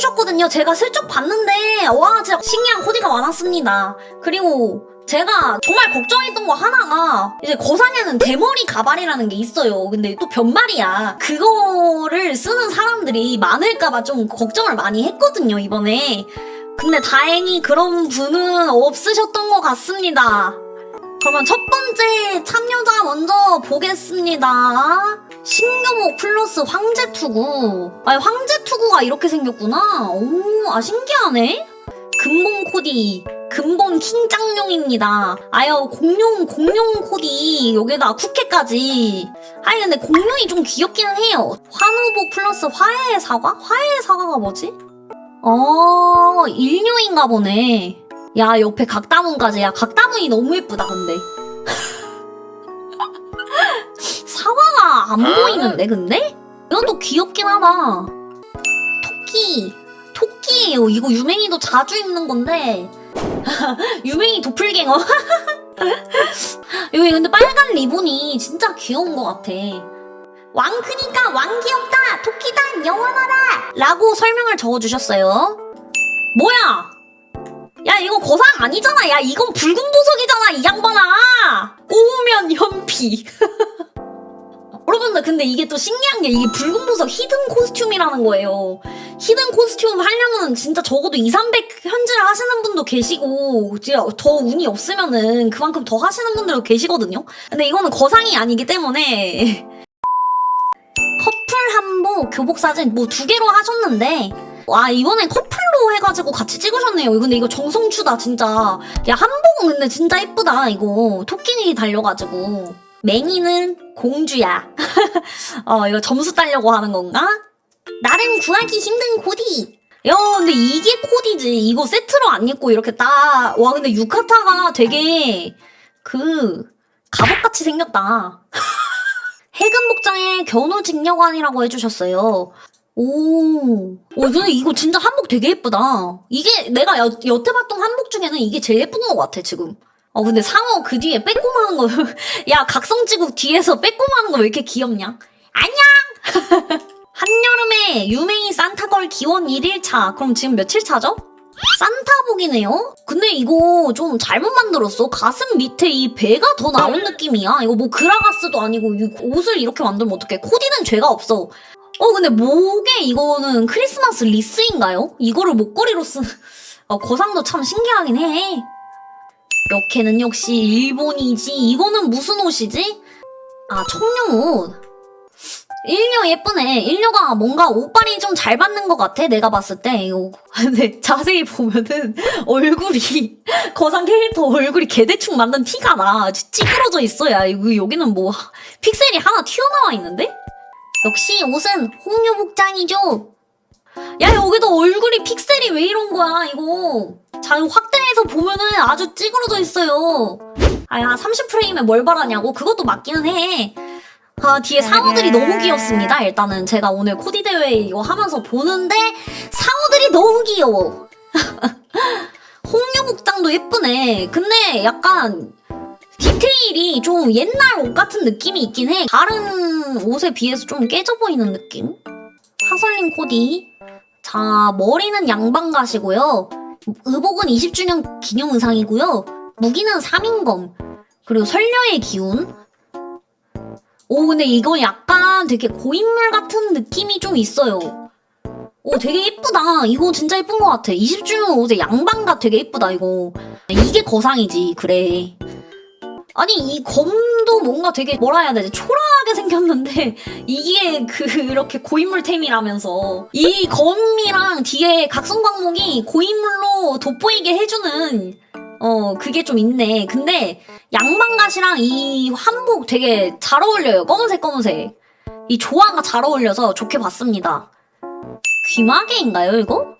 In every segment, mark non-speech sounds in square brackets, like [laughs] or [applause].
해주셨거든요. 제가 슬쩍 봤는데, 와, 진짜 신기한 코디가 많았습니다. 그리고 제가 정말 걱정했던 거 하나가, 이제 거상에는 대머리 가발이라는 게 있어요. 근데 또 변말이야. 그거를 쓰는 사람들이 많을까봐 좀 걱정을 많이 했거든요, 이번에. 근데 다행히 그런 분은 없으셨던 것 같습니다. 그러면 첫 번째 참여자 먼저 보겠습니다. 신교복 플러스 황제투구. 아, 황제투구가 이렇게 생겼구나. 오, 아, 신기하네? 근본 코디. 근본 킹짱용입니다. 아유, 공룡, 공룡 코디. 여기다 쿠케까지. 아니, 근데 공룡이 좀 귀엽기는 해요. 환우복 플러스 화해의 사과? 화해의 사과가 뭐지? 어, 일류인가 보네. 야, 옆에 각다문까지. 야, 각다문이 너무 예쁘다, 근데. 안 보이는데, 근데? 이것도 귀엽긴 하다. 토끼. 토끼예요. 이거 유맹이도 자주 입는 건데. [laughs] 유맹이 도플갱어. [laughs] 여기 근데 빨간 리본이 진짜 귀여운 것 같아. 왕 크니까 왕 귀엽다. 토끼단 영원하다. 라고 설명을 적어주셨어요. 뭐야? 야 이거 거상 아니잖아 야 이건 붉은 보석이잖아 이 양반아 꼬우면 현피 [laughs] 여러분들 근데 이게 또 신기한 게 이게 붉은 보석 히든 코스튬이라는 거예요 히든 코스튬 하려면 진짜 적어도 2, 300 현질을 하시는 분도 계시고 더 운이 없으면은 그만큼 더 하시는 분들도 계시거든요 근데 이거는 거상이 아니기 때문에 [laughs] 커플 한복 교복 사진 뭐 두 개로 하셨는데 와 이번엔 커플로 해가지고 같이 찍으셨네요. 근데 이거 정성추다 진짜. 야 한복은 근데 진짜 예쁘다 이거. 토끼니 달려가지고. 맹이는 공주야. [laughs] 어 이거 점수 따려고 하는 건가? 나름 구하기 힘든 코디. 야 근데 이게 코디지. 이거 세트로 안 입고 이렇게 딱. 와 근데 유카타가 되게 그 갑옷같이 생겼다. [laughs] 해금 복장에 견우 직녀관이라고 해주셨어요. 오, 오, 근데 이거 진짜 한복 되게 예쁘다. 이게 내가 여, 여태 봤던 한복 중에는 이게 제일 예쁜 것 같아, 지금. 어, 근데 상어 그 뒤에 빼꼼하는 거, [laughs] 야, 각성지국 뒤에서 빼꼼하는 거 왜 이렇게 귀엽냐? 안녕! [laughs] 한여름에 유명인 산타걸 기원 1일차. 그럼 지금 며칠 차죠? 산타복이네요? 근데 이거 좀 잘못 만들었어. 가슴 밑에 이 배가 더 나온 느낌이야. 이거 뭐 그라가스도 아니고 이 옷을 이렇게 만들면 어떡해. 코디는 죄가 없어. 어 근데 목에 이거는 크리스마스 리스인가요? 이거를 목걸이로 쓴 어, 거상도 참 신기하긴 해. 이렇게는 역시 일본이지. 이거는 무슨 옷이지? 아 청룡 옷. 일녀 예쁘네. 일녀가 뭔가 옷빨이 좀 잘 받는 것 같아. 내가 봤을 때. 이거 근데 [laughs] 자세히 보면은 얼굴이 [laughs] 거상 캐릭터 얼굴이 개대충 만든 티가 나. 찌그러져 있어 야. 이거 여기는 뭐 픽셀이 하나 튀어나와 있는데? 역시 옷은 홍요 복장이죠. 야 여기도 얼굴이 픽셀이 왜 이런 거야 이거. 자 이거 확대해서 보면은 아주 찌그러져 있어요. 아야 30프레임에 뭘 바라냐고 그것도 맞기는 해. 아 뒤에 상어들이 너무 귀엽습니다. 일단은 제가 오늘 코디 대회 이거 하면서 보는데 상어들이 너무 귀여워. [laughs] 홍요 복장도 예쁘네. 근데 약간 디테일이 좀 옛날 옷 같은 느낌이 있긴 해. 다른 옷에 비해서 좀 깨져 보이는 느낌? 하설린 코디. 자, 머리는 양반가시고요. 의복은 20주년 기념 의상이고요. 무기는 3인검. 그리고 설녀의 기운. 오, 근데 이거 약간 되게 고인물 같은 느낌이 좀 있어요. 오, 되게 예쁘다. 이거 진짜 예쁜 것 같아. 20주년 옷에 양반가 되게 예쁘다, 이거. 이게 거상이지, 그래. 아니 이 검 도 뭔가 되게 뭐라 해야 되지 초라하게 생겼는데 [laughs] 이게 그 이렇게 고인물템이라면서 이 검이랑 뒤에 각성 광목이 고인물로 돋보이게 해주는 어 그게 좀 있네 근데 양반갓이랑 이 한복 되게 잘 어울려요 검은색 검은색 이 조화가 잘 어울려서 좋게 봤습니다 귀마개인가요 이거?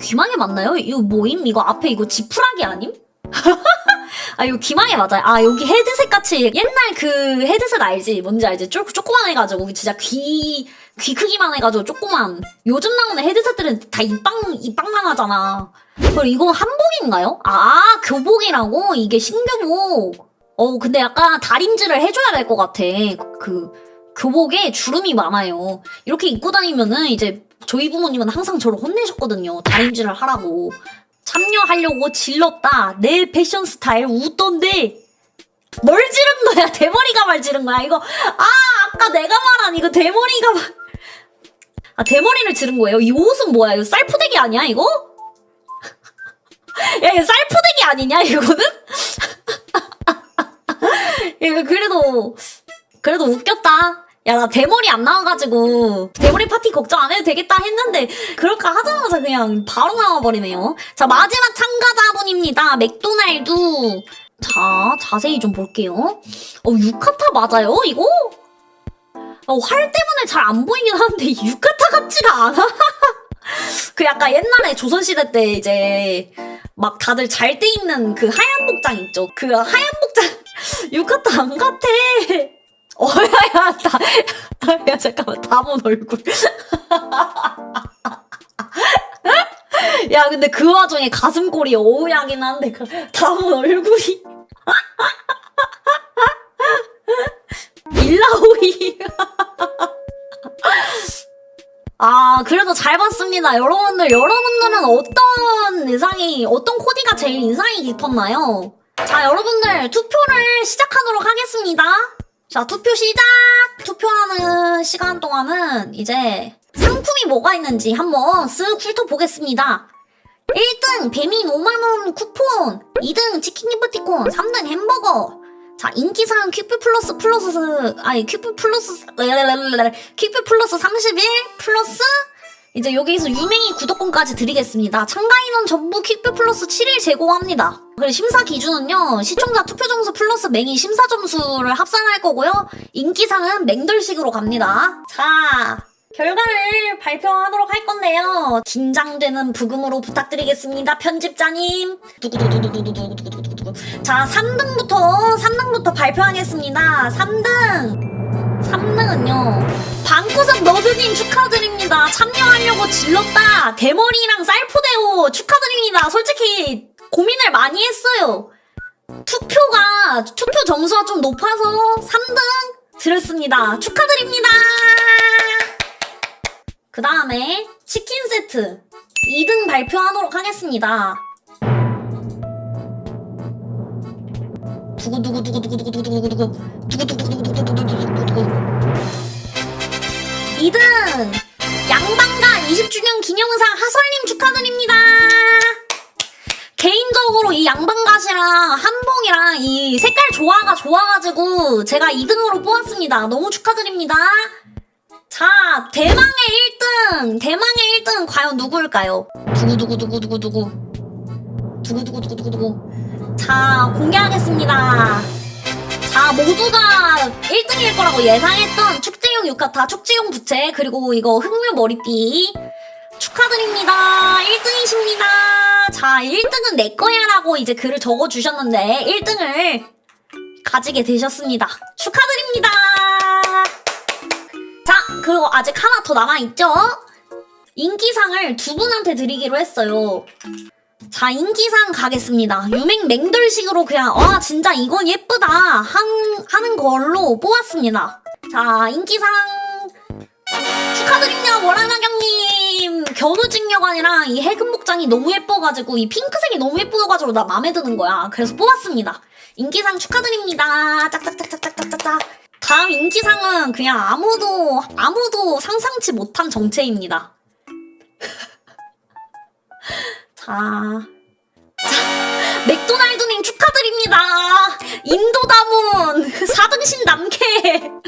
귀마개 맞나요? 이거 뭐임? 이거 앞에 이거 지푸라기 아님? [laughs] 아 이거 기망에 맞아요. 아 여기 헤드셋 같이 옛날 그 헤드셋 알지? 뭔지 알지? 쪼, 조그만 해가지고 진짜 귀, 귀 크기만 해가지고 조그만. 요즘 나오는 헤드셋들은 다 이빵, 이빵만 하잖아. 그럼 이거 한복인가요? 아 교복이라고? 이게 신교복. 어 근데 약간 다림질을 해줘야 될 것 같아. 그, 교복에 주름이 많아요. 이렇게 입고 다니면은 이제 저희 부모님은 항상 저를 혼내셨거든요. 다림질을 하라고. 참여하려고 질렀다. 내 패션 스타일 웃던데. 뭘 지른 거야? [laughs] 대머리가 말 지른 거야? 이거, 아, 아까 내가 말한 이거 대머리가 말. [laughs] 아, 대머리를 지른 거예요? 이 옷은 뭐야? 이거 쌀푸대기 아니야, 이거? [laughs] 야, 이거 쌀푸대기 아니냐, 이거는? 이거 그래도, 그래도 웃겼다. 야, 나 대머리 안 나와가지고, 대머리 파티 걱정 안 해도 되겠다 했는데, 그럴까 하자마자 그냥 바로 나와버리네요. 자, 마지막 참가자분입니다. 맥도날드. 자, 자세히 좀 볼게요. 어, 유카타 맞아요, 이거? 어, 활 때문에 잘 안 보이긴 하는데, 유카타 같지가 않아. [laughs] 그 약간 옛날에 조선시대 때 이제, 막 다들 잘 때 입는 그 하얀 복장 있죠? 그 하얀 복장, [laughs] 유카타 안 같아. 어, 야, 야, 다, 야, 잠깐만, 다본 얼굴. [laughs] 야, 근데 그 와중에 가슴골이 어우야긴 한데, 그 다본 얼굴이. [laughs] 일라오이. [laughs] 아, 그래도 잘 봤습니다. 여러분들, 여러분들은 어떤 의상이, 어떤 코디가 제일 인상이 깊었나요? 자, 여러분들, 투표를 시작하도록 하겠습니다. 자, 투표 시작! 투표하는 시간 동안은 이제 상품이 뭐가 있는지 한번 쓱 훑어보겠습니다. 1등 배민 5만원 쿠폰, 2등 치킨 기프티콘, 3등 햄버거. 자, 인기상 퀵뷰 플러스 플러스, 아니, 퀵뷰 플러스, 퀵뷰 플러스 31 플러스 이제 여기서 유명히 구독권까지 드리겠습니다. 참가 인원 전부 퀵뷰 플러스 7일 제공합니다. 그리고 심사 기준은요, 시청자 투표 점수 플러스 맹이 심사 점수를 합산할 거고요. 인기상은 맹돌식으로 갑니다. 자, 결과를 발표하도록 할 건데요. 긴장되는 부금으로 부탁드리겠습니다. 편집자님. 자, 3등부터, 3등부터 발표하겠습니다. 3등. 3등은요. 방구석 너드님 축하드립니다. 참여하려고 질렀다. 대머리랑 쌀포대오 축하드립니다. 솔직히 고민을 많이 했어요. 투표가, 투표 점수가 좀 높아서 3등 드렸습니다. 축하드립니다. 그 다음에 치킨 세트 2등 발표하도록 하겠습니다. 두구두구두구두구두구두구두구 두구두구두구두구 2등 양방가 20주년 기념상 하설님 축하드립니다. 개인적으로 이 양반갓이랑 한봉이랑 이 색깔 조화가 좋아가지고 제가 2등으로 뽑았습니다. 너무 축하드립니다. 자, 대망의 1등! 대망의 1등은 과연 누구일까요? 두구두구두구두구두구. 두구두구두구두구두구. 자, 공개하겠습니다. 자, 모두가 1등일 거라고 예상했던 축 제용 유카타, 축제용 부채, 그리고 이거 흑묘 머리띠. 축하드립니다. 1등이십니다. 자, 1등은 내 거야 라고 이제 글을 적어주셨는데, 1등을 가지게 되셨습니다. 축하드립니다. 자, 그리고 아직 하나 더 남아있죠? 인기상을 두 분한테 드리기로 했어요. 자, 인기상 가겠습니다. 유맹 맹돌식으로 그냥, 와, 진짜 이건 예쁘다. 한, 하는 걸로 뽑았습니다. 자, 인기상 축하드립니다, 월화나경님. 견우직녀관이랑 이 해금 복장이 너무 예뻐가지고, 이 핑크색이 너무 예뻐가지고 나 마음에 드는 거야. 그래서 뽑았습니다. 인기상 축하드립니다. 짝짝짝짝짝짝짝. 다음 인기상은 그냥 아무도, 아무도 상상치 못한 정체입니다. [laughs] 자. 자, 맥도날드님 축하드립니다. 인도다문 4등신 남캐.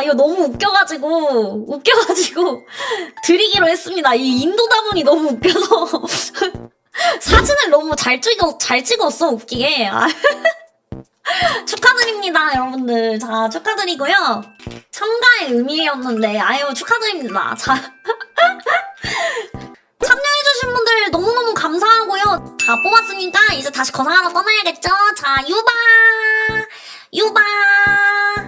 아, 이거 너무 웃겨가지고, 웃겨가지고, [laughs] 드리기로 했습니다. 이 인도 다문이 너무 웃겨서. [laughs] 사진을 너무 잘 찍어, 잘 찍었어, 웃기게. 아. [laughs] 축하드립니다, 여러분들. 자, 축하드리고요. 참가의 의미였는데, 아유, 축하드립니다. 자. 참여해주신 분들 너무너무 감사하고요. 다 뽑았으니까 이제 다시 거상하러 떠나야겠죠? 자, 유바! 유바!